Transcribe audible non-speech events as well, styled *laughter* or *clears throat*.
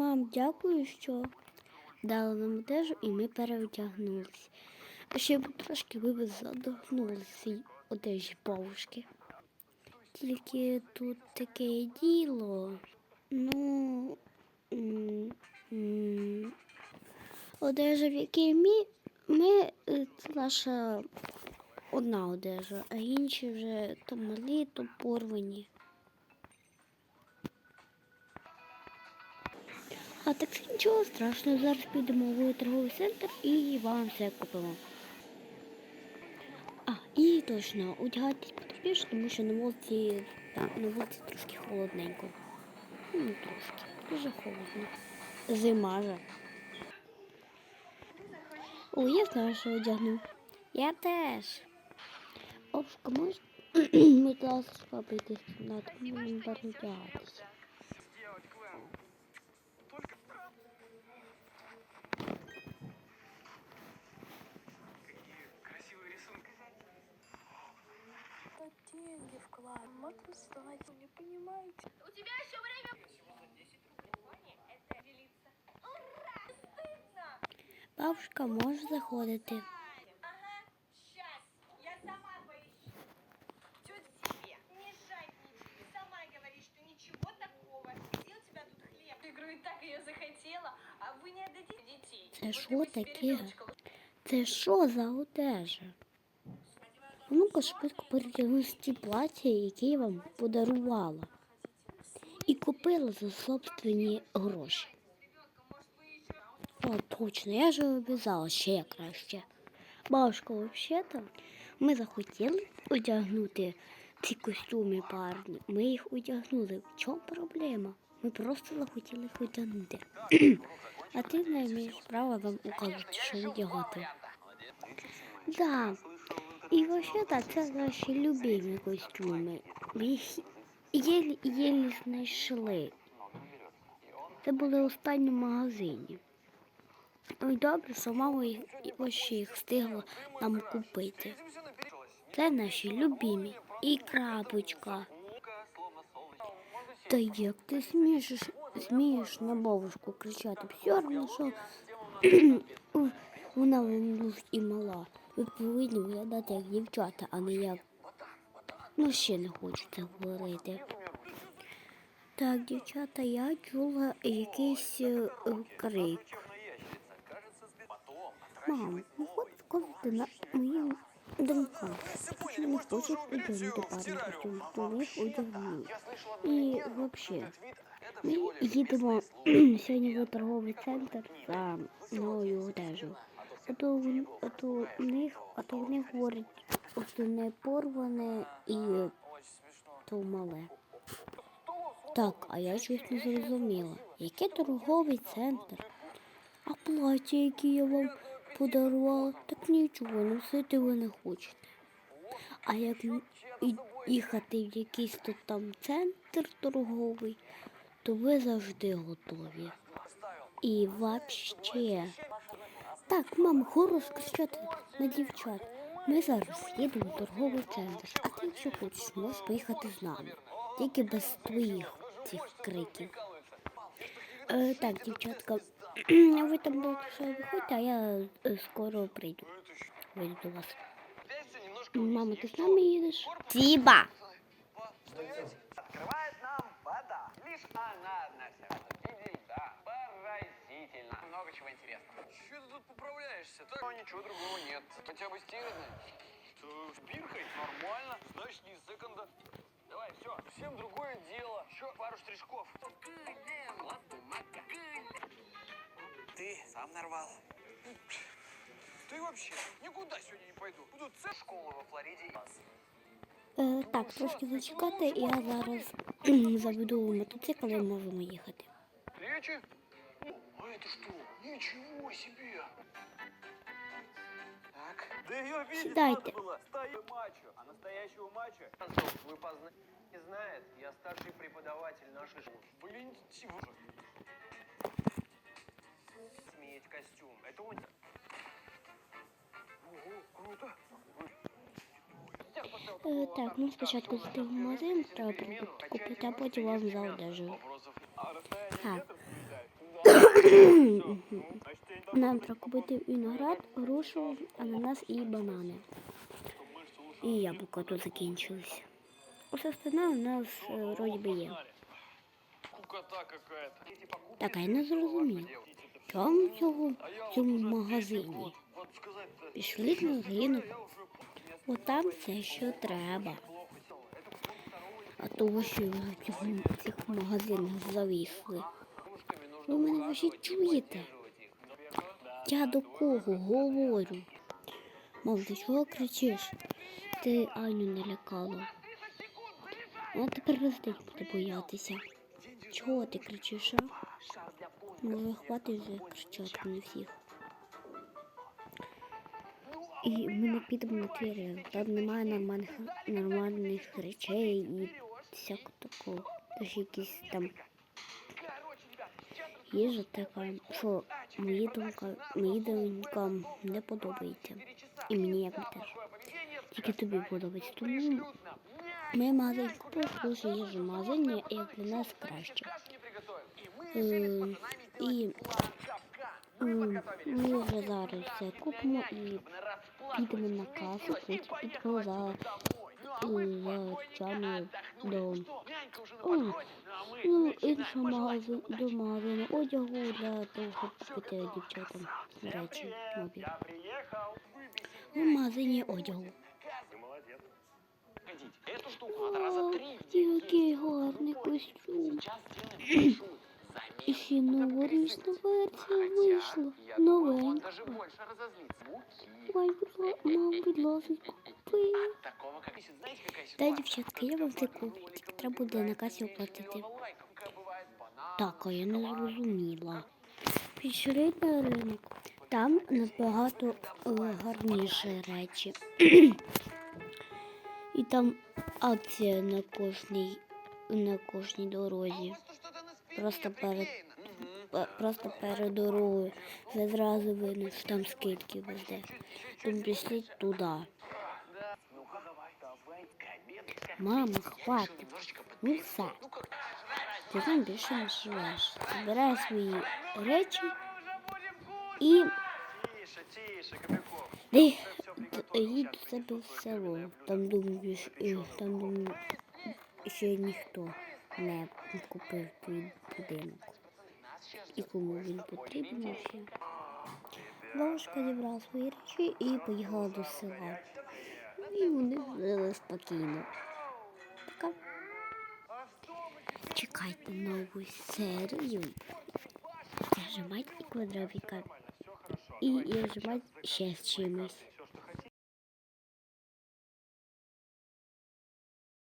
мам, дякую, що дали нам одежу і ми переодягнулися. А ще б трошки ви задохнулися одежі бабушки. Тільки тут таке діло. Ну. Одежа, в якій ми, ми е, це наша одна одежа, а інші вже то малі, то порвані. А так нічого страшного, зараз підемо в торговий центр і вам все купимо. А, і точно, одягайтесь потепліше, тому що на вулиці, на вулиці трошки холодненько. Ну, трошки, дуже холодно. Зима же. О, я знаю, що одягну. Я теж. Овшка, можеш, будь ласка, прийти в кімнату, мені деньги вклад. Можно сдать, вы не понимаете? У тебя еще время. Это делиться. Ура! Стыдно! Бабушка може заходити. Ага, сейчас. Я сама поищу. Тетя тебе, не жадничай. Ты сама говоришь, что ничего такого. Где у тебя тут хлеб? Я говорю, и так ее захотела, а вы не отдадите детей. Це Вот що его теперь таке? ребеночка Це що за одежа? А Ну-ка швидко передягнусь ті плаття, які я вам подарувала. І купила за собственні гроші. О, точно, я ж обіцяла ще краще. Бабушка, взагалі-то, ми захотіли одягнути ці костюми парні. Ми їх одягнули. В чому проблема? Ми просто захотіли їх одягнути. А ти не маєш права вам указувати, що одягати. Да. І взагалі це наші любимі костюми. Ми їх єлі-єлі знайшли. Це були в магазині. Ой, добре, що мама ось їх встигла нам купити. Це наші любимі. І крапочка. Та як ти смієш, смієш на бабушку кричати? Все одно, що вона дуже і мала. Ви повинні виглядати як дівчата, а не як. Ну, ще хочу говорити. Так, дівчата, я чула якийсь е, крик. Мам, ну хоч сказати на моїм думкам. Що не хочуть одягнути парний костюм, то ви їх одягнуть. І взагалі, ми їдемо *clears throat* сьогодні в торговий центр за новою одежею. А то, а то в них, а то в них говорять, основне порване і то мале. Так, а я щось не зрозуміла. Який торговий центр? А плаття, які я вам подарувала, так нічого, носити ви не хочете. А як їхати в якийсь тут там центр торговий, то ви завжди готові. І вообще. Так, мама, хорош кричати на дівчат. Ми зараз їдемо в торговий центр. А ти, якщо хочеш, можеш поїхати з нами. Тільки без твоїх цих криків. Е, так, дівчатка, *clears throat* ви там виходьте, а я е, скоро прийду. Вийду до вас. Мама, ти з нами їдеш? Тіба! Открывает нам вода. Лишь она одна вся. Видели? Да Поразительно. Много чего интересного. Че ты тут поправляешься? Так, ну, ничего другого нет. Хотя бы стирано. То с биркой нормально. Значит, не из секонда. Давай, все, совсем другое дело. Еще пару штришков. Ты сам нарвал. Ты вообще никуда сегодня не пойду. Буду цель Школу во Флориде. Е, так, трошки зачекати, і я зараз *clears throat* заведу мотоцикл і можемо їхати. Речи? Это что? Ничего себе! Так. Да ее видеть надо было. Стою мачо. А настоящего мачо? Вы позна... Не знает, я старший преподаватель нашей школы. Валентин. Сменить костюм. Это он. Ого, круто. Е, так, ну спочатку зайти в магазин, треба купити, а потім вам за одежу. Вопросов. Нам треба купити виноград, грушу, ананас і банани. І яблука тут закінчились. Усе остальне у нас е, вроді би є. Так, я не зрозумів. Чому цього в цьому магазині? Пішли на ринок. От там все, що треба. А в цих, цих магазинах завісли. Ви мене ваші чуєте? Я до кого говорю? Мам, ти чого кричиш? Ти Аню не лякала. Вона тепер роздить буде боятися. Чого ти кричиш, а? Ну, хватить вже кричати на всіх. І ми не підемо на ринок. Там немає нормальних, нормальних речей і всякого такого. Тож якісь там їжа така, що мої думка, мої донькам не подобається. І мені як теж. Тільки тобі подобається. Тому ми магазин тому що їжа в магазині для нас краще. Е, І м, ми вже зараз це купимо і підемо на касу, потім підемо за, е, за речами до ну, інша магазин до магазину одягу для того, щоб купити дівчатам речі нові. В магазині одягу. О, який гарний костюм. І ще й новорічна версія вийшла. Разозлится. Муки. Мам, будь ласка, купи. Та, дівчатка, я вам це куплю. Тільки треба буде на касі оплатити. Так, а я не зрозуміла. Пішли на ринок. Там набагато гарніші речі. І там акція на кожній, на кожній дорозі. Просто перед, просто перед дорогою. Це зразу видно, що там скидки везде. Тому пішли туди. Мама, хватить. Ну все. Ти там більше не живеш. Збирай свої речі і їдь до себе в село. Там думаю, що- е, там думаю, ще ніхто не купив твій будинок. І кому він потрібен ще. Бабушка зібрала свої речі і поїхала до села. І вони жили спокійно. Пока. Чекайте нову серію. Зажимать і квадробіка. І, нажимать ще з чимось.